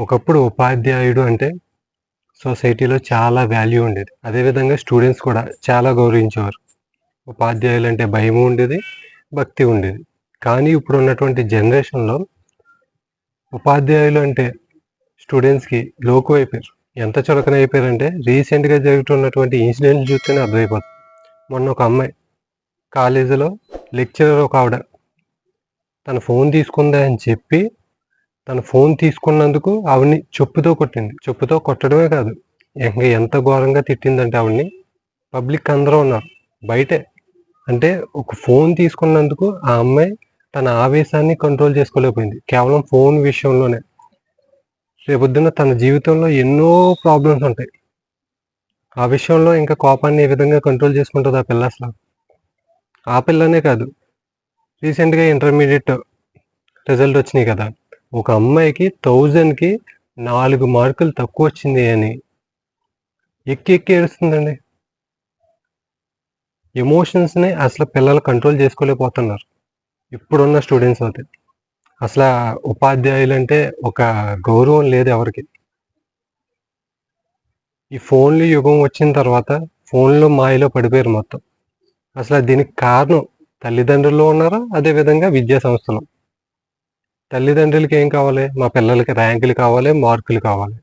ఒకప్పుడు ఉపాధ్యాయుడు అంటే సొసైటీలో చాలా వాల్యూ ఉండేది. అదేవిధంగా స్టూడెంట్స్ కూడా చాలా గౌరవించేవారు. ఉపాధ్యాయులు అంటే భయం ఉండేది భక్తి ఉండేది. కానీ ఇప్పుడు ఉన్నటువంటి జనరేషన్లో ఉపాధ్యాయులు అంటే స్టూడెంట్స్కి లోకు అయిపోయారు. ఎంత చులకన అయిపోయారంటే రీసెంట్గా జరుగుతున్నటువంటి ఇన్సిడెంట్ చూస్తేనే అర్థమైపోతుంది. మొన్న ఒక అమ్మాయి కాలేజీలో లెక్చరర్ ఒక ఆవిడ తన ఫోన్ తీసుకుందా అని చెప్పి తన ఫోన్ తీసుకున్నందుకు ఆవిడ్ని చెప్పుతో కొట్టింది. చెప్పుతో కొట్టడమే కాదు ఇంకా ఎంత ఘోరంగా తిట్టిందంటే ఆవిడ్ని పబ్లిక్ అందరూ ఉన్నారు. బయటే. అంటే ఒక ఫోన్ తీసుకున్నందుకు ఆ అమ్మాయి తన ఆవేశాన్ని కంట్రోల్ చేసుకోలేకపోయింది. కేవలం ఫోన్ విషయంలోనే. రేపొద్దున తన జీవితంలో ఎన్నో ప్రాబ్లమ్స్ ఉంటాయి. ఆ విషయంలో ఇంకా కోపాన్ని ఏ విధంగా కంట్రోల్ చేసుకుంటుంది ఆ పిల్ల అసలు. ఆ పిల్లనే కాదు రీసెంట్గా ఇంటర్మీడియట్ రిజల్ట్ వచ్చినాయి కదా. ఒక అమ్మాయికి థౌజండ్కి నాలుగు మార్కులు తక్కువ వచ్చింది అని. ఎక్కి ఎక్కి ఏడుస్తుందండి. ఎమోషన్స్ని అసలు పిల్లలు కంట్రోల్ చేసుకోలేకపోతున్నారు. ఇప్పుడున్న స్టూడెంట్స్ అయితే. అసలు ఉపాధ్యాయులు అంటే ఒక గౌరవం లేదు ఎవరికి. ఈ ఫోన్లు యుగం వచ్చిన తర్వాత ఫోన్లో మాయలో పడిపోయారు మొత్తం. అసలు దీనికి కారణం తల్లిదండ్రులు ఉన్నారా? అదేవిధంగా విద్యా సంస్థలు. తల్లిదండ్రులకి ఏం కావాలి? మా పిల్లలకి ర్యాంకులు కావాలి మార్కులు కావాలి.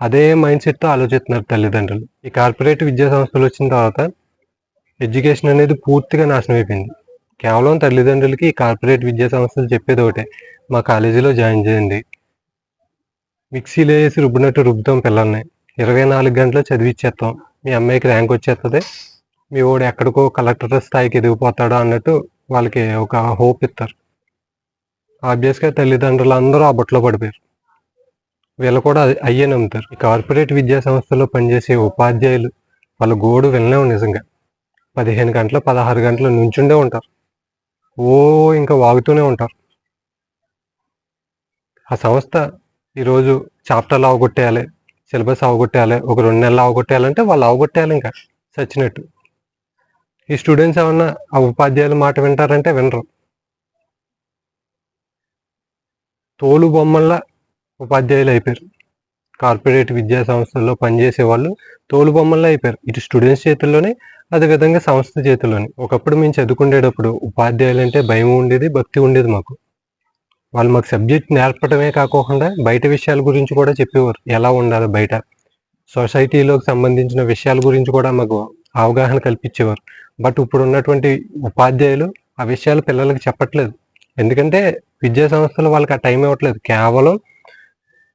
అదే మైండ్ సెట్తో ఆలోచిస్తున్నారు తల్లిదండ్రులు. ఈ కార్పొరేట్ విద్యా సంస్థలు వచ్చిన తర్వాత ఎడ్యుకేషన్ అనేది పూర్తిగా నాశనం అయిపోయింది. కేవలం తల్లిదండ్రులకి ఈ కార్పొరేట్ విద్యా సంస్థలు చెప్పేది ఒకటే. మా కాలేజీలో జాయిన్ చేయండి. మిక్సీలో వేసి రుబ్బినట్టు రుబ్బుతాం పిల్లల్ని. ఇరవై నాలుగు గంటలు చదివిచ్చేస్తాం మీ అమ్మాయికి ర్యాంక్ వచ్చేస్తుంది. మీ వాడు ఎక్కడికో కలెక్టర్ స్థాయికి ఎదిగిపోతాడో అన్నట్టు వాళ్ళకి ఒక హోప్ ఇస్తారు. ఆబ్వియస్గా తల్లిదండ్రులు అందరూ ఆ బుట్టలో పడిపోయారు. వీళ్ళు కూడా అయ్యే నమ్ముతారు. ఈ కార్పొరేట్ విద్యా సంస్థలో పనిచేసే ఉపాధ్యాయులు వాళ్ళ గోడు వినలేము నిజంగా. పదిహేను గంటలు పదహారు గంటలు నుంచుండే ఉంటారు. ఓ ఇంకా వాగుతూనే ఉంటారు. ఆ సంస్థ ఈరోజు చాప్టర్లు అవగొట్టేయాలి సిలబస్ అవగొట్టేయాలి ఒక రెండు నెలలు అవగొట్టేయాలంటే వాళ్ళు అవగొట్టేయాలి ఇంకా. చచ్చినట్టు ఈ స్టూడెంట్స్ ఏమన్నా ఆ ఉపాధ్యాయుల మాట వింటారంటే వినరు. తోలు బొమ్మల ఉపాధ్యాయులు అయిపోయారు. కార్పొరేట్ విద్యా సంస్థల్లో పనిచేసే వాళ్ళు తోలు బొమ్మల్లో అయిపోయారు. ఇటు స్టూడెంట్స్ చేతుల్లోనే అదేవిధంగా సంస్థ చేతుల్లోనే. ఒకప్పుడు మేము చదువుకునేటప్పుడు ఉపాధ్యాయులు అంటే భయం ఉండేది భక్తి ఉండేది మాకు. వాళ్ళు మాకు సబ్జెక్ట్ నేర్పడమే కాకుండా బయట విషయాల గురించి కూడా చెప్పేవారు. ఎలా ఉండాలి బయట. సొసైటీలోకి సంబంధించిన విషయాల గురించి కూడా మాకు అవగాహన కల్పించేవారు. బట్ ఇప్పుడు ఉన్నటువంటి ఉపాధ్యాయులు ఆ విషయాలు పిల్లలకు చెప్పట్లేదు. ఎందుకంటే విద్యా సంస్థలు వాళ్ళకి ఆ టైం ఇవ్వట్లేదు. కేవలం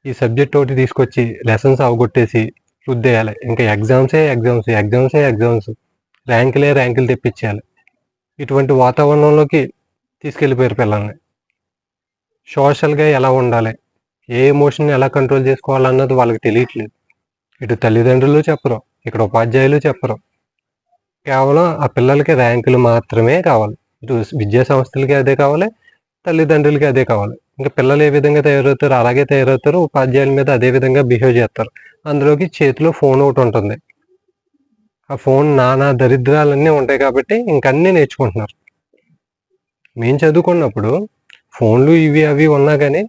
ఈ సబ్జెక్ట్ ఒకటి తీసుకొచ్చి లెసన్స్ అవగొట్టేసి రుద్దేయాలి ఇంకా ఎగ్జామ్సే ఎగ్జామ్స్ ఎగ్జామ్సే ఎగ్జామ్స్ ర్యాంకులే ర్యాంకులు తెప్పించేయాలి. ఇటువంటి వాతావరణంలోకి తీసుకెళ్ళిపోయారు పిల్లల్ని. సోషల్గా ఎలా ఉండాలి? ఏ ఎమోషన్ ఎలా కంట్రోల్ చేసుకోవాలన్నది వాళ్ళకి తెలియట్లేదు. ఇటు తల్లిదండ్రులు చెప్పరు ఇక్కడ ఉపాధ్యాయులు చెప్పరు. కేవలం ఆ పిల్లలకి ర్యాంకులు మాత్రమే కావాలి. ఇటు విద్యా సంస్థలకి అదే కావాలి తల్లిదండ్రులకి అదే కావాలి. ఇంకా పిల్లలు ఏ విధంగా తయారవుతారు అలాగే తయారవుతారు ఉపాధ్యాయుల మీద అదే విధంగా బిహేవ్ చేస్తారు. అందులోకి చేతిలో ఫోన్ ఒకటి ఉంటుంది. ఆ ఫోన్ నానా దరిద్రాలన్నీ ఉంటాయి కాబట్టి ఇంకన్నీ నేర్చుకుంటున్నారు. మేము చదువుకున్నప్పుడు ఫోన్లు ఇవి అవి ఉన్నా కానీ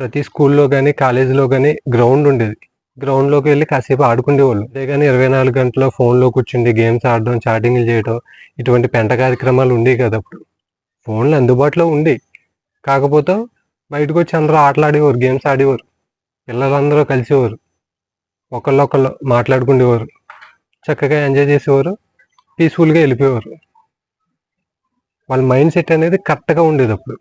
ప్రతి స్కూల్లో కానీ కాలేజీలో కానీ గ్రౌండ్ ఉండేది. గ్రౌండ్లోకి వెళ్ళి కాసేపు ఆడుకునేవాళ్ళు అంతేగాని ఇరవై నాలుగు గంటల ఫోన్లో కూర్చుండి గేమ్స్ ఆడడం చాటింగ్లు చేయడం ఇటువంటి పెంట కార్యక్రమాలు ఉండేవి కదా అప్పుడు. ఫోన్లు అందుబాటులో ఉంది కాకపోతే బయటకు వచ్చి అందరూ ఆటలాడేవారు గేమ్స్ ఆడేవారు. పిల్లలందరూ కలిసేవారు. ఒకళ్ళొకళ్ళు మాట్లాడుకునేవారు చక్కగా ఎంజాయ్ చేసేవారు. పీస్ఫుల్గా వెళ్ళిపోయేవారు. వాళ్ళ మైండ్ సెట్ అనేది కరెక్ట్గా ఉండేది అప్పుడు.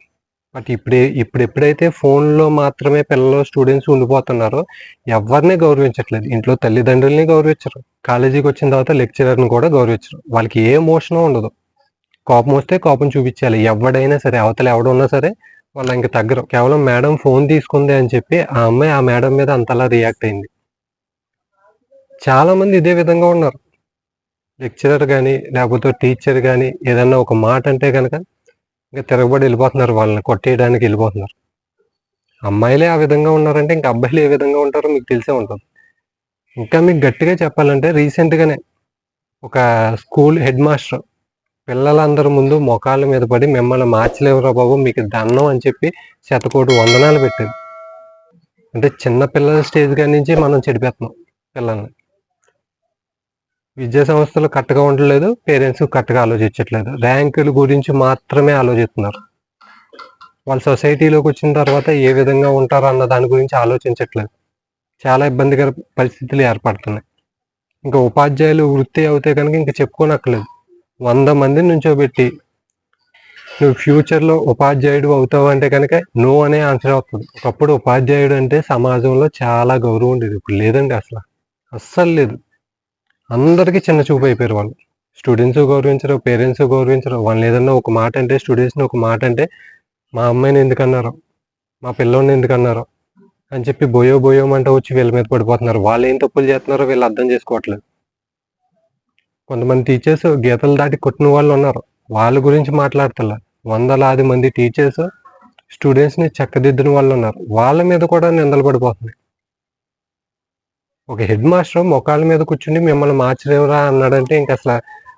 బట్ ఇప్పుడే ఇప్పుడు ఎప్పుడైతే ఫోన్లో మాత్రమే పిల్లలు స్టూడెంట్స్ ఉండిపోతున్నారో ఎవరిని గౌరవించట్లేదు. ఇంట్లో తల్లిదండ్రుల్ని గౌరవించరు. కాలేజీకి వచ్చిన తర్వాత లెక్చరర్ని కూడా గౌరవించరు. వాళ్ళకి ఏ ఎమోషను ఉండదు. కోపం వస్తే కోపం చూపించాలి. ఎవడైనా సరే అవతల ఎవడున్నా సరే వాళ్ళు ఇంక తగ్గరు. కేవలం మేడం ఫోన్ తీసుకుంది అని చెప్పి ఆ అమ్మాయి ఆ మేడం మీద అంతలా రియాక్ట్ అయింది. చాలా మంది ఇదే విధంగా ఉన్నారు. లెక్చరర్ కానీ లేకపోతే టీచర్ కానీ ఏదన్నా ఒక మాట అంటే కనుక ఇంకా తిరగబడి వెళ్ళిపోతున్నారు. వాళ్ళని కొట్టేయడానికి వెళ్ళిపోతున్నారు. అమ్మాయిలే ఆ విధంగా ఉన్నారంటే ఇంకా అబ్బాయిలు ఏ విధంగా ఉంటారో మీకు తెలిసే ఉంటుంది. ఇంకా మీకు గట్టిగా చెప్పాలంటే రీసెంట్గానే ఒక స్కూల్ హెడ్ మాస్టర్ పిల్లలందరి ముందు మొఖాల మీద పడి మిమ్మల్ని మార్చలేవురా బాబు మీకు దండం అని చెప్పి శతకోటి వందనాలు పెట్టారు. అంటే చిన్న పిల్లల స్టేజ్ కాడి నుంచి మనం చెడిపేస్తున్నాం పిల్లల్ని. విద్యా సంస్థలు కరెక్ట్గా ఉండలేదు పేరెంట్స్ కరెక్ట్గా ఆలోచించట్లేదు. ర్యాంకుల గురించి మాత్రమే ఆలోచిస్తున్నారు. వాళ్ళ సొసైటీలోకి వచ్చిన తర్వాత ఏ విధంగా ఉంటారు అన్న దాని గురించి ఆలోచించట్లేదు. చాలా ఇబ్బందికర పరిస్థితులు ఏర్పడుతున్నాయి. ఇంకా ఉపాధ్యాయులు వృత్తి అవుతే కనుక ఇంకా చెప్పుకోనక్కర్లేదు. వంద మందిని నుంచోబెట్టి నువ్వు ఫ్యూచర్లో ఉపాధ్యాయుడు అవుతావు అంటే కనుక నో అనే ఆన్సర్ అవుతుంది ఒకప్పుడు ఉపాధ్యాయుడు అంటే సమాజంలో చాలా గౌరవం ఉండేది. ఇప్పుడు లేదండి అసలు. అస్సలు లేదు. అందరికీ చిన్న చూపు అయిపోయారు వాళ్ళు. స్టూడెంట్స్ గౌరవించరు పేరెంట్స్ గౌరవించరు. వాళ్ళు ఏదన్నా ఒక మాట అంటే స్టూడెంట్స్ని ఒక మాట అంటే మా అమ్మాయిని ఎందుకన్నారు మా పిల్లోని ఎందుకన్నారు అని చెప్పి బోయో బోయోమంటే వచ్చి వీళ్ళ మీద పడిపోతున్నారు. వాళ్ళు ఏం తప్పులు చేస్తున్నారో వీళ్ళు అర్థం చేసుకోవట్లేదు. కొంతమంది టీచర్స్ గీతలు దాటి కొట్టిన వాళ్ళు ఉన్నారు. వాళ్ళ గురించి మాట్లాడతలే. వందలాది మంది టీచర్స్ స్టూడెంట్స్ని చక్కదిద్దిన వాళ్ళు ఉన్నారు. వాళ్ళ మీద కూడా నిందలు పడిపోతున్నాయి. ఒక హెడ్ మాస్టర్ మొకాళ్ళ మీద కూర్చుని మిమ్మల్ని మార్చలేవురా అన్నాడంటే ఇంక అసలు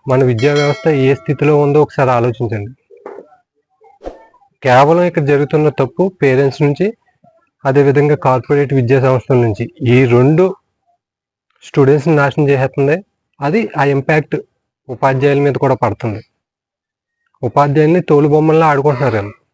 మన విద్యా వ్యవస్థ ఏ స్థితిలో ఉందో ఒకసారి ఆలోచించండి. కేవలం ఇక్కడ జరుగుతున్న తప్పు పేరెంట్స్ నుంచి అదేవిధంగా కార్పొరేట్ విద్యా సంస్థల నుంచి. ఈ రెండు స్టూడెంట్స్ని నాశనం చేసేస్తుంది అది ఆ ఇంపాక్ట్ ఉపాధ్యాయుల మీద కూడా పడుతుంది. ఉపాధ్యాయుల్ని తోలు బొమ్మల్లో ఆడుకుంటున్నారు వీళ్ళు.